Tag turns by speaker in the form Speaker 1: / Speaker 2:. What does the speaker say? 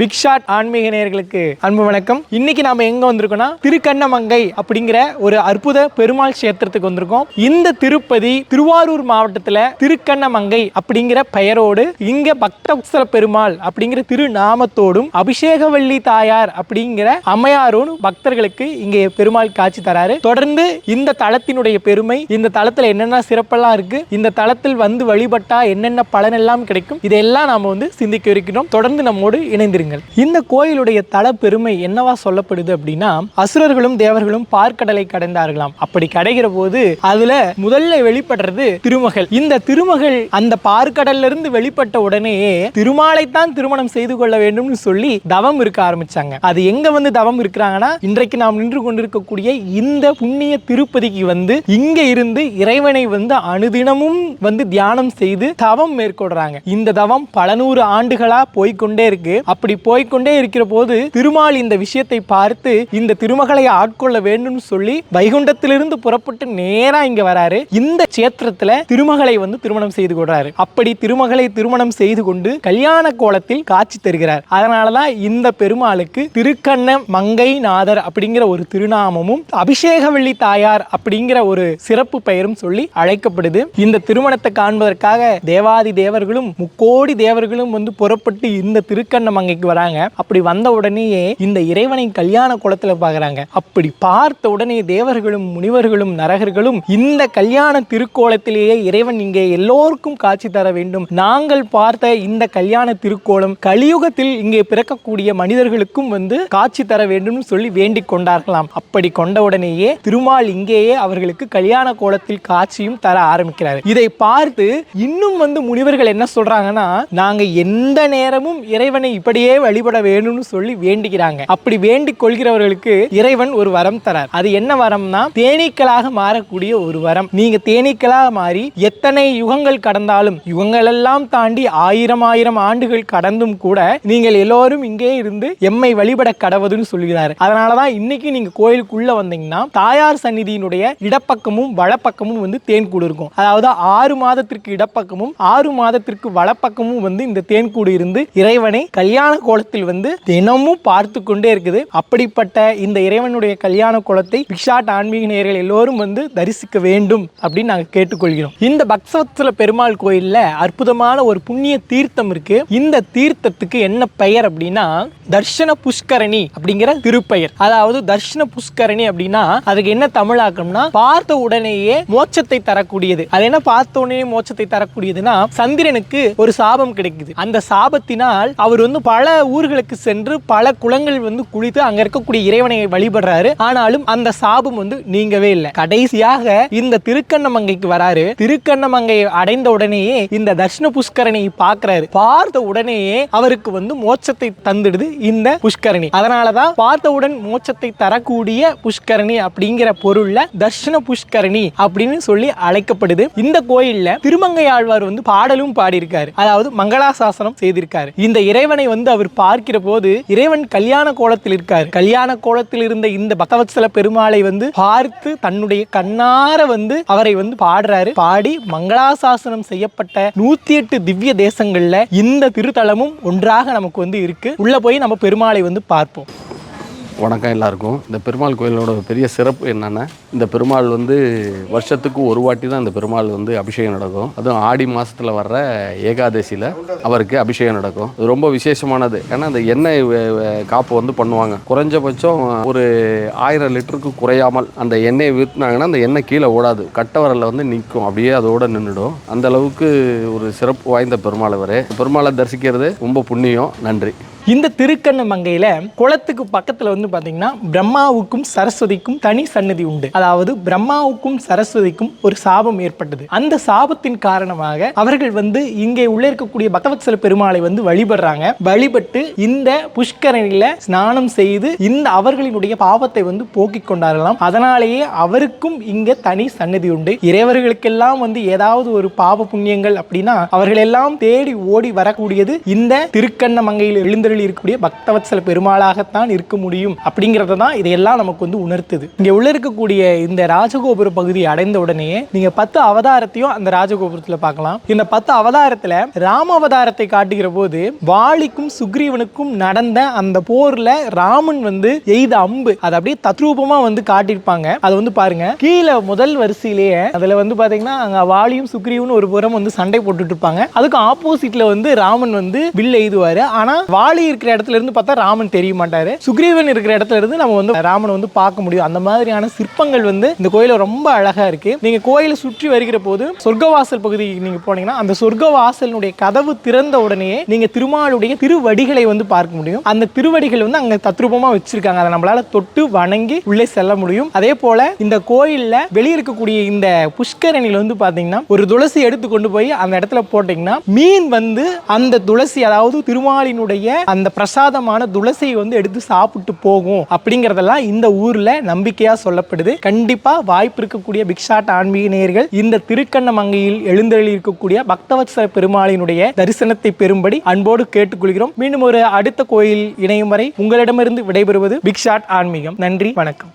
Speaker 1: Big shot ஆன்மீக நேயர்களுக்கு அன்பு வணக்கம். இன்னைக்கு நாம எங்க வந்திருக்கோம்னா திருக்கண்ணமங்கை அப்படிங்கிற ஒரு அற்புத பெருமாள் கஷேத்திரத்துக்கு வந்திருக்கோம். இந்த திருப்பதி திருவாரூர் மாவட்டத்துல திருக்கண்ணமங்கை அப்படிங்கிற பெயரோடு இங்க பக்தவத்சல பெருமாள் அப்படிங்கிற திருநாமத்தோடும் அபிஷேகவல்லி தாயார் அப்படிங்கிற அம்மையாரோடு பக்தர்களுக்கு இங்கே பெருமாள் காட்சி தராரு. தொடர்ந்து இந்த தளத்தினுடைய பெருமை இந்த தளத்தில் என்னென்ன சிறப்பெல்லாம் இருக்கு இந்த தளத்தில் வந்து வழிபட்டா என்னென்ன பலனெல்லாம் கிடைக்கும் இதெல்லாம் நாம வந்து சிந்திக்க இருக்கிறோம் தொடர்ந்து நம்மோடு இணைந்திருங்கள் இந்த கோயிலுடைய தல பெருமை என்னவா சொல்லப்படுது அப்படின்னா அசுரர்களும் தேவர்களும் பார்க்கடலை கடைந்தார்களாம். அப்படி கடைகிற போது அதுல முதல்ல வெளிப்படுறது திருமகள். இந்த திருமகள் அந்த பார்க்கடல்ல இருந்து வெளிப்பட்ட உடனேயே திருமாலைத்தான் திருமணம் செய்து கொள்ள வேண்டும்னு சொல்லி தவம் இருக்க ஆரம்பிச்சாங்க. அது எங்க வந்து தவம் இருக்கிறாங்கன்னா இன்றைக்கு நாம் நின்று கொண்டிருக்கக்கூடிய இந்த புண்ணிய திருப்பதிக்கு வந்து இங்க இருந்து இறைவனை வந்து அனுதினமும் வந்து தியானம் செய்து தவம் மேற்கொள்றாங்க. இந்த தவம் பல நூறு ஆண்டுகளா போய்க்கொண்டே இருக்கு. அப்படி போய்க்கொண்டே இருக்கிற போது திருமால் இந்த விஷயத்தை பார்த்து இந்த திருமகளை ஆட்கொள்ள வேண்டும் சொல்லி வைகுண்டத்திலிருந்து புறப்பட்டு நேரா இங்க வராரு. இந்த கஷேத்திரத்துல திருமகளை வந்து திருமணம் செய்து கொள்றாரு. அப்படி திருமகளை திருமணம் செய்து கொண்டு கல்யாண கோலத்தில் காட்சி தருகிறார். அதனாலதான் இந்த பெருமாளுக்கு திருக்கண்ண மங்கை நாதர் அப்படிங்கிற ஒரு திருநாமமும் அபிஷேகவள்ளி தாயார் அப்படிங்கிற ஒரு சிறப்பு பெயரும் சொல்லி அழைக்கப்படுது. இந்த திருமணத்தை காண்பதற்காக தேவாதி தேவர்களும் முக்கோடி தேவர்களும் வந்து புறப்பட்டு இந்த திருக்கண்ண மங்கை திருக்கண்ணமங்கைக்கு வராங்க. அப்படி வந்த உடனேயே இந்த இறைவனை கல்யாண குளத்துல பாக்குறாங்க. அப்படி பார்த்த உடனே தேவர்களும் முனிவர்களும் நரகர்களும் இந்த கல்யாண திருக்கோலத்திலேயே இறைவன் இங்கே எல்லோருக்கும் காட்சி தர வேண்டும். நாங்கள் பார்த்த இந்த கல்யாண திருக்கோலம் கலியுகத்தில் இங்கே பிறக்கக்கூடிய மனிதர்களுக்கும் வந்து காட்சி தர வேண்டும் சொல்லி வேண்டிக் கொண்டார்களாம். அப்படி கொண்ட உடனேயே திருமால் இங்கேயே அவர்களுக்கு கல்யாண கோலத்தில் காட்சியும் தர ஆரம்பிக்கிறார். இதை பார்த்து இன்னும் வந்து முனிவர்கள் என்ன சொல்றாங்கன்னா நாங்க எந்த நேரமும் இறைவனை இப்படியே வழிபட வேணும்னு சொல்லி வேண்டிக்கிறாங்க அப்படி வேண்டிக் கொள்கிறவர்களுக்கு இறைவன் ஒரு வரம் தரார். அது என்ன வரம்னா தேனீக்களாக மாறக்கூடிய ஒரு வரம். நீங்க தேனீக்களாக மாறி எத்தனை யுகங்கள் கடந்தாலும் யுகங்கள் எல்லாம் தாண்டி ஆயிரம் ஆயிரம் ஆண்டுகள் கடந்தும் கூட நீங்கள் எல்லோரும் இங்கே இருந்து எம்மை வழிபட கடவுதுன்னு சொல்கிறார். அதனாலதான் இன்னைக்கு நீங்க கோயிலுக்குள்ள வந்தீங்கன்னா தாயார் சந்நிதியினுடைய இடப்பக்கமும் வலப்பக்கமும் வந்து தேன் கூடு இருக்கும். அதாவது ஆறு மாதத்திற்கு இடப்பக்கமும் ஆறு மாதத்திற்கு வலப்பக்கமும் வந்து இந்த தேன் கூடு இருந்து இறைவனை கல்யாண கோலத்தில் வந்து தினமும் பார்த்து கொண்டே இருக்குது. அப்படிப்பட்ட இந்த இறைவனுடைய கல்யாண கோலத்தை பிக்ஷாட் ஆன்மீக நேயர்கள் எல்லோரும் வந்து தரிசிக்க வேண்டும் அப்படின்னு நாங்கள் கேட்டுக்கொள்கிறோம். இந்த பக்சவத்சல பெருமாள் கோயிலில் அற்புதமான ஒரு புண்ணிய தீர்த்தம் இருக்கு. இந்த தீர்த்தத்துக்கு என்ன பெயர் அப்படின்னா தர்ஷன புஷ்கரணி அப்படிங்கிற திருப்பெயர். அதாவது தர்ஷன புஷ்கரணி அப்படின்னா அதுக்கு என்ன தமிழாக்கம்னா பார்த்த உடனேயே மோட்சத்தை தரக்கூடியது. அது என்ன பார்த்த உடனே மோட்சத்தை தரக்கூடியதுன்னா சந்திரனுக்கு ஒரு சாபம் கிடைக்குது. அந்த சாபத்தினால் அவர் வந்து பல ஊர்களுக்கு சென்று பல குளங்கள் வந்து குளித்து அங்க இருக்கக்கூடிய இறைவனை வழிபடுறாரு. ஆனாலும் அந்த சாபம் வந்து நீங்கவே இல்லை. கடைசியாக இந்த திருக்கண்ணமங்கைக்கு வராரு. திருக்கண்ணமங்கை அடைந்த உடனேயே இந்த தர்ஷன புஷ்கரணியை பார்க்கிறாரு. பார்த்த உடனேயே அவருக்கு வந்து மோட்சத்தை தந்துடுது இந்த புஷ்கரணி. அதனாலதான் பார்த்தவுடன் மோட்சத்தை தரக்கூடிய புஷ்கரணி அப்படிங்கிற பொருள்ல தர்ஷன புஷ்கரணி அப்படின்னு சொல்லி அழைக்கப்படுது. இந்த கோயில்ல திருமங்கை ஆழ்வார் வந்து பாடலும் பாடியிருக்காரு. அதாவது மங்களாசாசனம் செய்திருக்காரு. இந்த இறைவனை வந்து அவர் பார்க்கிற போது இறைவன் கல்யாண கோலத்தில் இருக்கார். கல்யாண கோலத்தில் இருந்த இந்த பக்தவத்சல பெருமாளை வந்து பார்த்து தன்னுடைய கண்ணார வந்து அவரை வந்து பாடுறாரு. பாடி மங்களாசாசனம் செய்யப்பட்ட நூத்தி எட்டு திவ்ய தேசங்கள்ல இந்த திருத்தலமும் ஒன்றாக நமக்கு வந்து இருக்கு. உள்ள போய் நம்ம பெருமாளை வந்து பார்ப்போம்.
Speaker 2: வணக்கம் எல்லாருக்கும். இந்த பெருமாள் கோயிலோட பெரிய சிறப்பு என்னென்னா இந்த பெருமாள் வந்து வருஷத்துக்கு ஒரு வாட்டி தான் இந்த பெருமாள் வந்து அபிஷேகம் நடக்கும். அதுவும் ஆடி மாதத்தில் வர்ற ஏகாதசியில் அவருக்கு அபிஷேகம் நடக்கும். இது ரொம்ப விசேஷமானது. ஏன்னா அந்த எண்ணெய் காப்பு வந்து பண்ணுவாங்க. குறைஞ்சபட்சம் ஒரு ஆயிரம் லிட்டருக்கு குறையாமல் அந்த எண்ணெயை விற்றுனாங்கன்னா அந்த எண்ணெய் கீழே ஓடாது. கட்டவரலில் வந்து நிற்கும். அப்படியே அதோட நின்றுடும். அந்த அளவுக்கு ஒரு சிறப்பு வாய்ந்த பெருமாள் இவர் பெருமாளை தரிசிக்கிறது ரொம்ப புண்ணியம். நன்றி.
Speaker 1: இந்த திருக்கண்ணமங்கையில குளத்துக்கு பக்கத்துல வந்து பாத்தீங்கன்னா பிரம்மாவுக்கும் சரஸ்வதிக்கும் தனி சன்னதி உண்டு. அதாவது பிரம்மாவுக்கும் சரஸ்வதிக்கும் ஒரு சாபம் ஏற்பட்டது. அந்த சாபத்தின் காரணமாக அவர்கள் வந்து இங்கே உள்ள இருக்கக்கூடிய பக்தவத்சல பெருமாளை வந்து வழிபடுறாங்க. வழிபட்டு இந்த புஷ்கரணியில ஸ்நானம் செய்து இந்த அவர்களினுடைய பாவத்தை வந்து போக்கிக் கொண்டார்களாம் அதனாலேயே அவருக்கும் இங்க தனி சன்னதி உண்டு. இறைவர்களுக்கெல்லாம் வந்து ஏதாவது ஒரு பாவ புண்ணியங்கள் அப்படின்னா அவர்கள் எல்லாம் தேடி ஓடி வரக்கூடியது இந்த திருக்கண்ணமங்கையில் எழுந்தருள் எழுந்தருளி இருக்கக்கூடிய பக்தவத்சல பெருமாளாகத்தான் இருக்க முடியும் அப்படிங்கிறத தான் இதையெல்லாம் நமக்கு வந்து உணர்த்துது. இங்க உள்ள இருக்கக்கூடிய இந்த ராஜகோபுர பகுதியை அடைந்த உடனே நீங்க பத்து அவதாரத்தையும் அந்த ராஜகோபுரத்தில் பார்க்கலாம். இந்த பத்து அவதாரத்தில் ராம அவதாரத்தை காட்டுகிற போது வாலிக்கும் சுக்ரீவனுக்கும் நடந்த அந்த போர்ல ராமன் வந்து எய்த அம்பு அதை அப்படியே தத்ரூபமா வந்து காட்டியிருப்பாங்க. அதை வந்து பாருங்க. கீழே முதல் வரிசையிலேயே அதுல வந்து பார்த்தீங்கன்னா அங்க வாலியும் சுக்ரீவனும் ஒரு புறம் வந்து சண்டை போட்டுட்டு இருப்பாங்க. அதுக்கு ஆப்போசிட்ல வந்து ராமன் வந்து வில் எய்துவார். ஆனால் வாலி இருக்கிற இடத்துல இருந்து பார்த்தா ராமன் தெரிய மாட்டாரு. சுக்ரீவன் இருக்கிற இடத்துல இருந்து நம்ம வந்து ராமனை வந்து பார்க்க முடியும். அந்த மாதிரியான சிற்பங்கள் வந்து இந்த கோயில ரொம்ப அழகா இருக்கு. நீங்க கோயிலை சுற்றி வருகிற போது சொர்க்கவாசல் பகுதிக்கு நீங்க போனீங்கன்னா அந்த சொர்க்கவாசலினுடைய கதவு திறந்த உடனே நீங்க திருமாலுடைய திருவடிகளை வந்து பார்க்க முடியும். அந்த திருவடிகள் வந்து அங்க தத்ரூபமா வச்சிருக்காங்க. அதை நம்மளால தொட்டு வணங்கி உள்ளே செல்ல முடியும். அதே போல இந்த கோயில்ல வெளியே இருக்கக்கூடிய இந்த புஷ்கரணியில வந்து பாத்தீங்கன்னா ஒரு துளசி எடுத்து கொண்டு போய் அந்த இடத்துல போட்டீங்கன்னா மீன் வந்து அந்த துளசி அதாவது திருமாலினுடைய அந்த பிரசாதமான துளசியை வந்து எடுத்து சாப்பிட்டு போகும் அப்படிங்கறதெல்லாம் இந்த ஊர்ல நம்பிக்கையா சொல்லப்படுது. கண்டிப்பா வாய்ப்பு இருக்கக்கூடிய பிக்ஷாட் ஆன்மீக நேயர்கள் இந்த திருக்கண்ணமங்கையில் எழுந்தருளி இருக்கக்கூடிய பக்தவத்சர பெருமாளினுடைய தரிசனத்தை பெறும்படி அன்போடு கேட்டுக்கொள்கிறோம். மீண்டும் ஒரு அடுத்த கோயில் இணையும் வரை உங்களிடமிருந்து விடைபெறுவது பிக்ஷாட் ஆன்மீகம். நன்றி வணக்கம்.